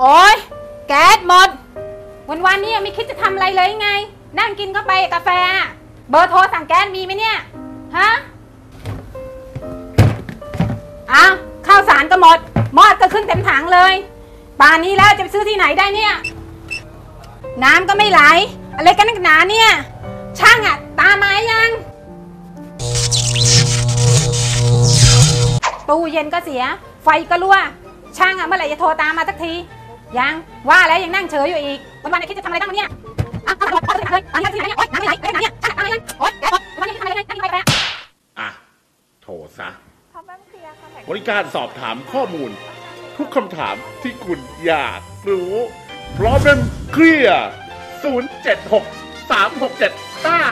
โอ้ยแก๊สหมด วันวันๆนี้ยังไม่คิดจะทำอะไรเลยไง นั่งกินก็ไปกาแฟอะเบอร์โทรสั่งแก๊สมีไหมเนี่ย ฮะอ้าวข้าวสารก็หมดหมอดก็ขึ้นเต็มถังเลย ป่านนี้แล้วจะไปซื้อที่ไหนได้เนี่ย น้ำก็ไม่ไหล อะไรกันนักหนาเนี่ย ช่างอะตามมายัง ตู้เย็นก็เสีย ไฟก็รั่ว ช่างอะเมื่อไหร่จะโทรตามมาสักที ยังว่าแล้วยังนั่งเฉยอยู่อีกวันวันๆเนคิดจะทำอะไรบ้างวะเนี่ยอะเอาเอาเอาเอาเลยเอาเลยเอาเลยเอาเลยเอาเลยเอาเลยเอาเลยโอ๊ยแกบอกวันวันๆเนี่ยคิดทำอะไรบ้างนั่งไปไปอะ อะ โถซะ เขาบ้านเคลียร์ค่ะ บริการสอบถามข้อมูล ทุกคำถามที่คุณอยากรู้ Problem Clear 0 7 6 3 6 7 5